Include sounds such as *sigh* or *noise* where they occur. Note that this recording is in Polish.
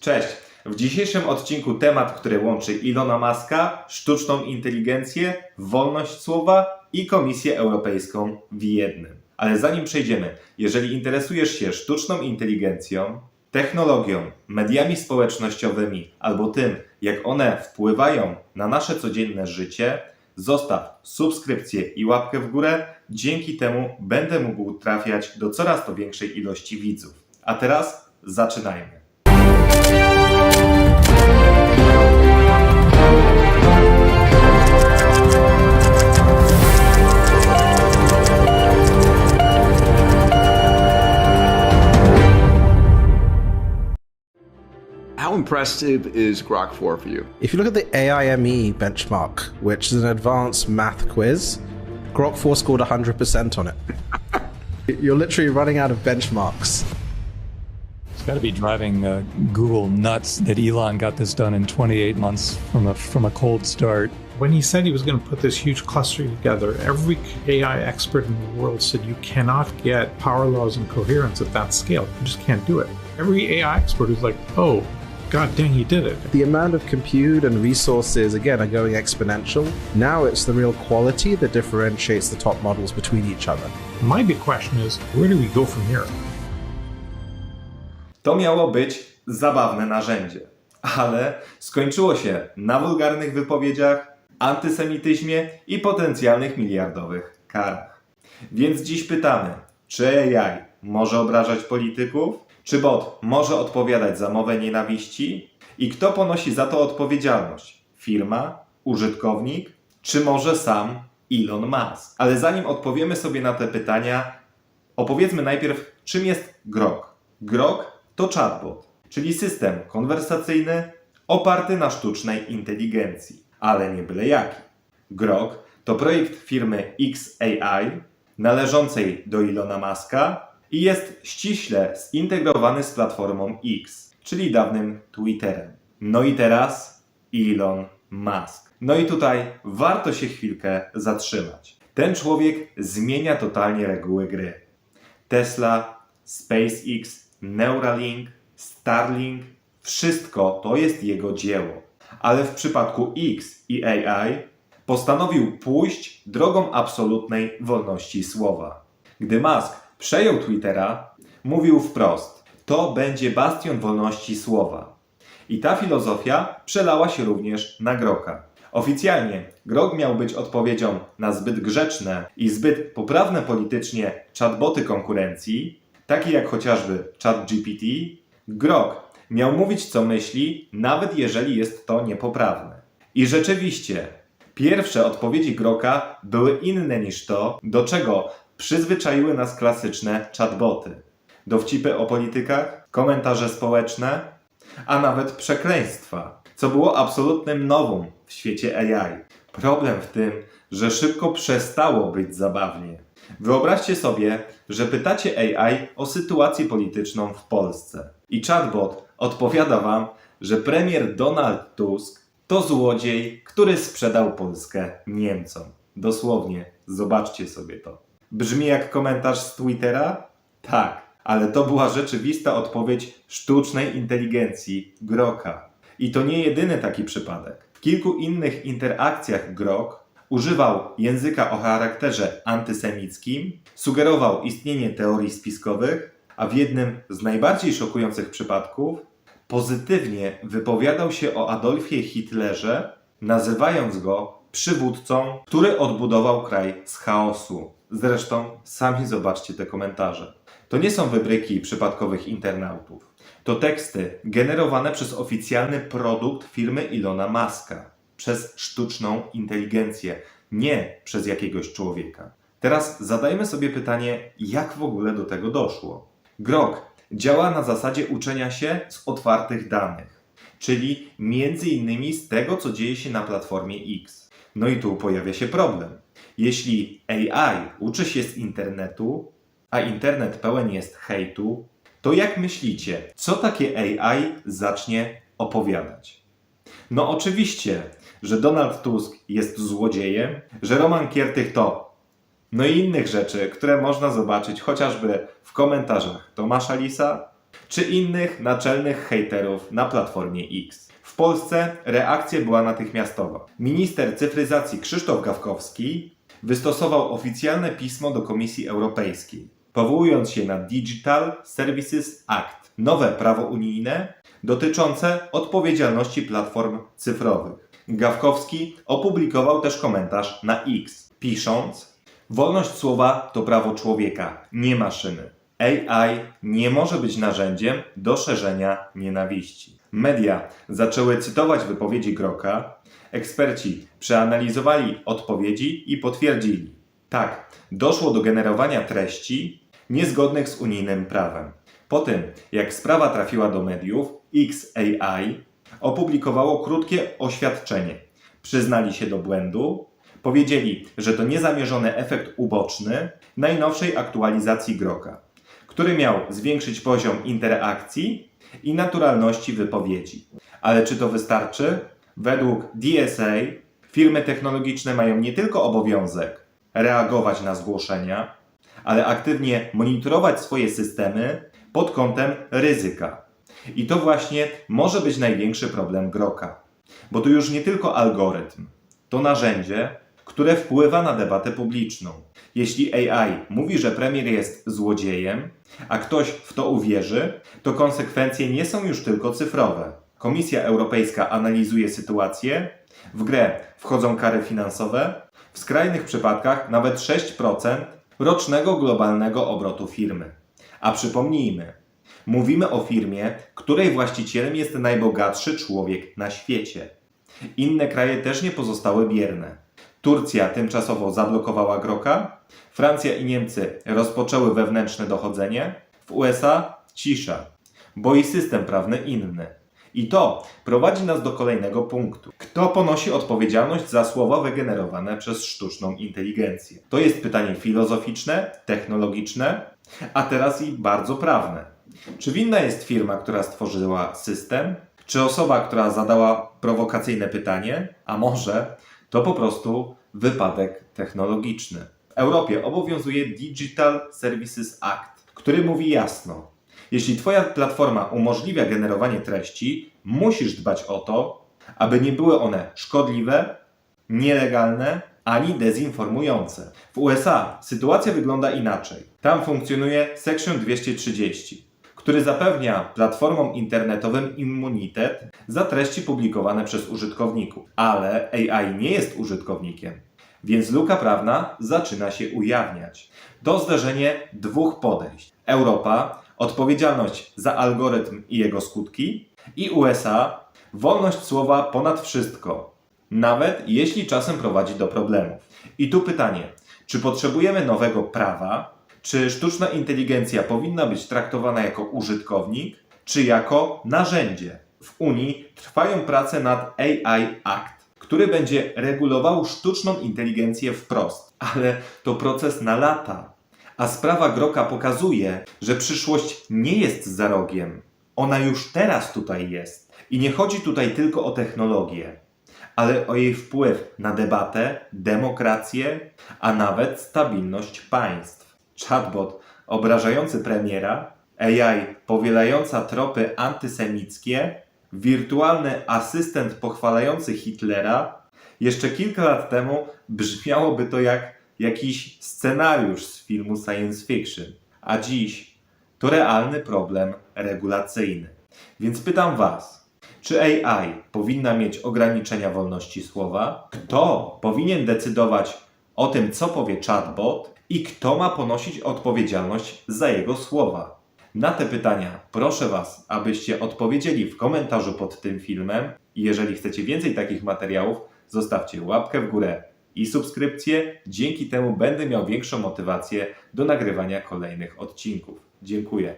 Cześć! W dzisiejszym odcinku temat, który łączy Ilona Maska, sztuczną inteligencję, wolność słowa i Komisję Europejską w jednym. Ale zanim przejdziemy, jeżeli interesujesz się sztuczną inteligencją, technologią, mediami społecznościowymi albo tym, jak one wpływają na nasze codzienne życie, zostaw subskrypcję i łapkę w górę. Dzięki temu będę mógł trafiać do coraz to większej ilości widzów. A teraz zaczynajmy. How impressive is Grok 4 for you? If you look at the AIME E benchmark, which is an advanced math quiz, Grok 4 scored 100% on it. *laughs* You're literally running out of benchmarks. It's got to be driving uh, Google nuts that Elon got this done in 28 months from a from a cold start. When he said he was going to put this huge cluster together, every AI expert in the world said you cannot get power laws and coherence at that scale. You just can't do it. Every AI expert is like, oh, god dang, he did it. The amount of compute and resources, again, are going exponential. Now it's the real quality that differentiates the top models between each other. My big question is, where do we go from here? To miało być zabawne narzędzie, ale skończyło się na wulgarnych wypowiedziach, antysemityzmie i potencjalnych miliardowych karach. Więc dziś pytamy, czy AI może obrażać polityków? Czy bot może odpowiadać za mowę nienawiści? I kto ponosi za to odpowiedzialność? Firma? Użytkownik? Czy może sam Elon Musk? Ale zanim odpowiemy sobie na te pytania, Opowiedzmy najpierw, czym jest Grok. Grok to chatbot, czyli system konwersacyjny oparty na sztucznej inteligencji, ale nie byle jaki. Grok to projekt firmy XAI należącej do Ilona Maska i jest ściśle zintegrowany z platformą X, czyli dawnym Twitterem. No i teraz Elon Musk. No i tutaj warto się chwilkę zatrzymać. Ten człowiek zmienia totalnie reguły gry. Tesla, SpaceX, Neuralink, Starlink wszystko to jest jego dzieło. Ale w przypadku X i AI postanowił pójść drogą absolutnej wolności słowa. Gdy Musk przejął Twittera, mówił wprost: To będzie bastion wolności słowa. I ta filozofia przelała się również na Groka. Oficjalnie Grok miał być odpowiedzią na zbyt grzeczne i zbyt poprawne politycznie chatboty konkurencji, takie jak chociażby ChatGPT. Grok miał mówić co myśli, nawet jeżeli jest to niepoprawne. I rzeczywiście, pierwsze odpowiedzi Groka były inne niż to, do czego przyzwyczaiły nas klasyczne chatboty. Dowcipy o politykach, komentarze społeczne, a nawet przekleństwa, co było absolutnym nowum w świecie AI. Problem w tym, że szybko przestało być zabawnie. Wyobraźcie sobie, że pytacie AI o sytuację polityczną w Polsce i chatbot odpowiada wam, że premier Donald Tusk to złodziej, który sprzedał Polskę Niemcom. Dosłownie, zobaczcie sobie to. Brzmi jak komentarz z Twittera? Tak, ale to była rzeczywista odpowiedź sztucznej inteligencji Groka. I to nie jedyny taki przypadek. W kilku innych interakcjach Grok używał języka o charakterze antysemickim, sugerował istnienie teorii spiskowych, a w jednym z najbardziej szokujących przypadków pozytywnie wypowiadał się o Adolfie Hitlerze, nazywając go przywódcą, który odbudował kraj z chaosu. Zresztą sami zobaczcie te komentarze. To nie są wybryki przypadkowych internautów. To teksty generowane przez oficjalny produkt firmy Ilona Maska, przez sztuczną inteligencję, nie przez jakiegoś człowieka. Teraz zadajmy sobie pytanie, jak w ogóle do tego doszło. Grok działa na zasadzie uczenia się z otwartych danych, czyli między innymi z tego, co dzieje się na platformie X. No i tu pojawia się problem. Jeśli AI uczy się z internetu, a internet pełen jest hejtu, to jak myślicie, co takie AI zacznie opowiadać? No oczywiście, że Donald Tusk jest złodziejem, że Roman Kiertych to no i innych rzeczy, które można zobaczyć chociażby w komentarzach Tomasza Lisa, czy innych naczelnych hejterów na platformie X. W Polsce reakcja była natychmiastowa. Minister cyfryzacji Krzysztof Gawkowski wystosował oficjalne pismo do Komisji Europejskiej, powołując się na Digital Services Act, nowe prawo unijne dotyczące odpowiedzialności platform cyfrowych. Gawkowski opublikował też komentarz na X, pisząc: Wolność słowa to prawo człowieka, nie maszyny. AI nie może być narzędziem do szerzenia nienawiści. Media zaczęły cytować wypowiedzi Groka, eksperci przeanalizowali odpowiedzi i potwierdzili: tak, doszło do generowania treści niezgodnych z unijnym prawem. Po tym, jak sprawa trafiła do mediów, XAI opublikowało krótkie oświadczenie. Przyznali się do błędu, powiedzieli, że to niezamierzony efekt uboczny najnowszej aktualizacji Groka, który miał zwiększyć poziom interakcji i naturalności wypowiedzi. Ale czy to wystarczy? Według DSA firmy technologiczne mają nie tylko obowiązek reagować na zgłoszenia, ale aktywnie monitorować swoje systemy pod kątem ryzyka. I to właśnie może być największy problem Groka. Bo to już nie tylko algorytm, to narzędzie, które wpływa na debatę publiczną. Jeśli AI mówi, że premier jest złodziejem, a ktoś w to uwierzy, to konsekwencje nie są już tylko cyfrowe. Komisja Europejska analizuje sytuację, w grę wchodzą kary finansowe, w skrajnych przypadkach nawet 6% rocznego globalnego obrotu firmy. A przypomnijmy, mówimy o firmie, której właścicielem jest najbogatszy człowiek na świecie. Inne kraje też nie pozostały bierne. Turcja tymczasowo zablokowała Groka, Francja i Niemcy rozpoczęły wewnętrzne dochodzenie, w USA cisza, bo i system prawny inny. I to prowadzi nas do kolejnego punktu. Kto ponosi odpowiedzialność za słowa wygenerowane przez sztuczną inteligencję? To jest pytanie filozoficzne, technologiczne, a teraz i bardzo prawne. Czy winna jest firma, która stworzyła system? Czy osoba, która zadała prowokacyjne pytanie? A może to po prostu wypadek technologiczny? W Europie obowiązuje Digital Services Act, który mówi jasno: jeśli Twoja platforma umożliwia generowanie treści, musisz dbać o to, aby nie były one szkodliwe, nielegalne ani dezinformujące. W USA sytuacja wygląda inaczej. Tam funkcjonuje Section 230, który zapewnia platformom internetowym immunitet za treści publikowane przez użytkowników. Ale AI nie jest użytkownikiem, więc luka prawna zaczyna się ujawniać. To zderzenie dwóch podejść. Europa odpowiedzialność za algorytm i jego skutki i USA wolność słowa ponad wszystko, nawet jeśli czasem prowadzi do problemów. I tu pytanie, czy potrzebujemy nowego prawa? Czy sztuczna inteligencja powinna być traktowana jako użytkownik, czy jako narzędzie? W Unii trwają prace nad AI Act, który będzie regulował sztuczną inteligencję wprost, ale to proces na lata. A sprawa Groka pokazuje, że przyszłość nie jest za rogiem. Ona już teraz tutaj jest. I nie chodzi tutaj tylko o technologię, ale o jej wpływ na debatę, demokrację, a nawet stabilność państw. Chatbot obrażający premiera, AI powielająca tropy antysemickie, wirtualny asystent pochwalający Hitlera. Jeszcze kilka lat temu brzmiałoby to jak jakiś scenariusz z filmu science fiction, a dziś to realny problem regulacyjny. Więc pytam Was, czy AI powinna mieć ograniczenia wolności słowa? Kto powinien decydować o tym, co powie chatbot i kto ma ponosić odpowiedzialność za jego słowa? Na te pytania proszę Was, abyście odpowiedzieli w komentarzu pod tym filmem. Jeżeli chcecie więcej takich materiałów, zostawcie łapkę w górę i subskrypcję. Dzięki temu będę miał większą motywację do nagrywania kolejnych odcinków. Dziękuję.